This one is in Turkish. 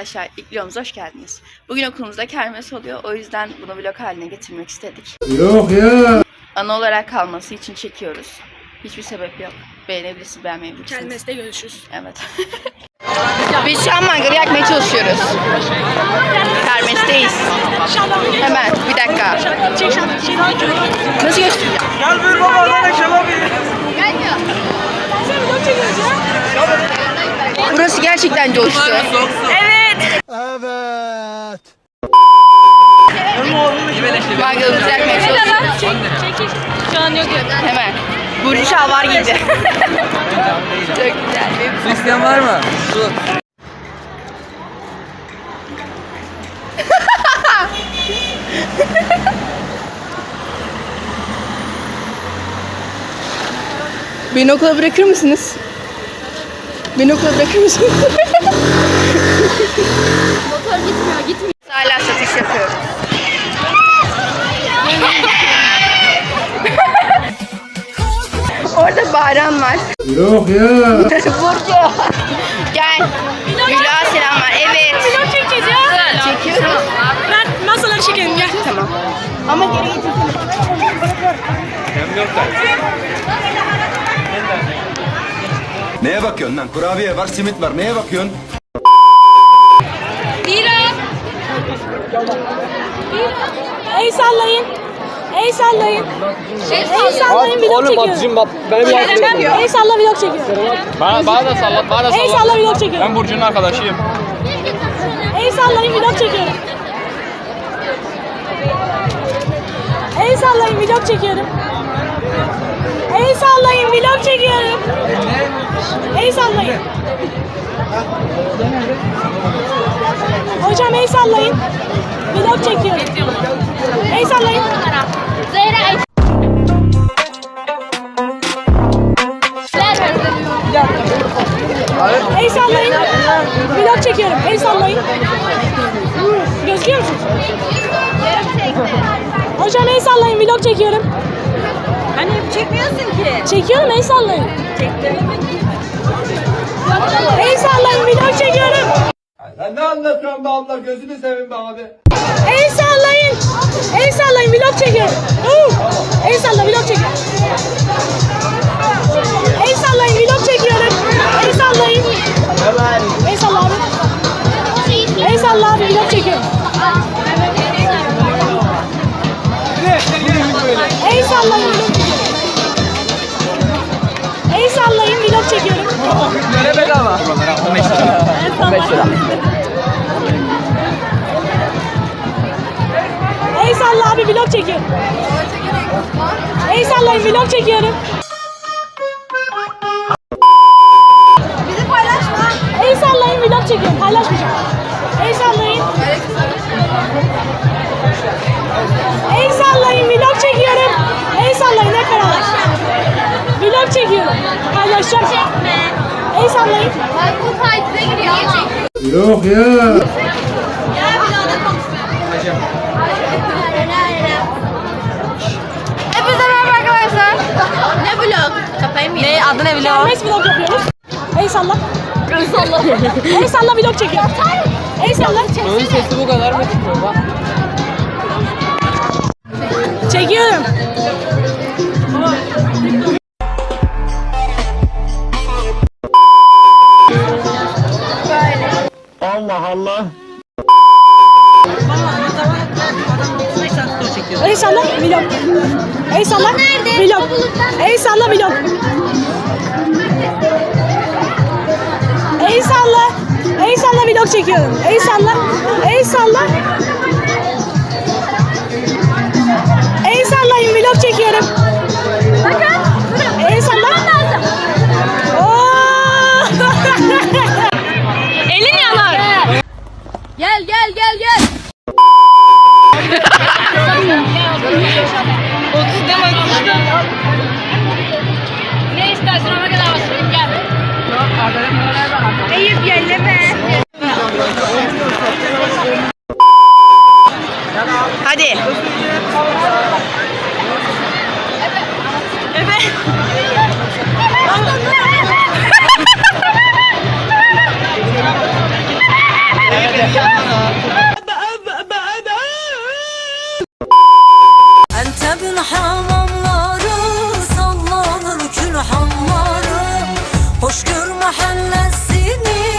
Arkadaşlar ilk vlogumuza hoş geldiniz. Bugün okulumuzda kermes oluyor. O yüzden bunu vlog haline getirmek istedik. Yok ya. Ana olarak kalması için çekiyoruz. Hiçbir sebep yok. Beğenebilirsiniz, beğenmeyebilirsiniz. Kermeste görüşürüz. Evet. Biz şu an mangalı yakmaya çalışıyoruz. Kermesteyiz. Hemen bir dakika. Çek şunu. Şey daha çok. Nasıl göstereceğim? Gel bir baba. Sen video çekiyoruz ya. Burası gerçekten coştu. Evet. Evet. Çek çek. Şu an yok yok. Hemen. Burcu şalvar giydi. Çok güzel. Su var mı? Su. Beni okula bırakır mısınız? Beni okula bırakır mısınız? Motor gitmiyor, gitmiyor. Hala satış yapıyoruz. Orada Bahran var. Yok ya. Burcu. Gel. Gül'a selamlar. Evet. Vlog çekeceğiz ya. Çekiyorum. Ben masaları çekelim gel. Tamam. Ama geri getirsene. Neye bakıyorsun lan? Kurabiye var, simit var. Neye bakıyorsun? El sallayın. El sallayın. El sallayın vlog çekiyorum. bak benim El salla vlog çekiyorum. Bana, bana da sallat, bana da El sallat. salla vlog çekiyorum. Ben Burcu'nun arkadaşıyım. El sallayın vlog çekiyorum. El sallayın vlog çekiyorum. El sallayın vlog çekiyorum. El sallayın. Hocam el sallayın. Vlog çekiyorum. El sallayın. El sallayın. Vlog çekiyorum. El sallayın. Gözüküyor musunuz? Hocam el sallayın. Vlog çekiyorum. Hani çekmiyorsun ki. Çekiyorum el sallayın. El ne anlatıyorsun be abla? Gözünü seveyim be abi. El sallayın. El sallayın. Vlog çekiyorum. Huu. El salla. Vlog çekiyorum. El sallayın. Vlog çekiyorum. El sallayın. El salla abi. El salla abi. Vlog çekiyorum. El sallayın. Vlog çekiyorum. El sallayın. Vlog çekiyorum. Böyle bedava. El Sallayın vlog çekiyorum. Bizi paylaşma. El sallayın vlog çekiyorum. Paylaşmayacağım. El sallayın. El sallayın vlog çekiyorum. El sallayın hep beraber. Vlog çekiyorum. Paylaşacağım. El sallayın. Bak bu tacize giriyor. Yok ya. Ne adı ne vlog? Kermes vlog yapıyoruz. El salla. El salla. El salla vlog çekiyorum. El salla. Onun sesi bu kadar mı çıkıyor bak? Çekiyorum. Allah Allah. El salla vlog. El salla vlog. El salla vlog. El salla. El salla vlog çekiyorum. El salla. El salla. El sallayın vlog çekiyorum. Bakın. El salla. Oo! Elin yanar. Gel gel gel gel. Ne istersin ona kadar basayım Allah'ın nasibini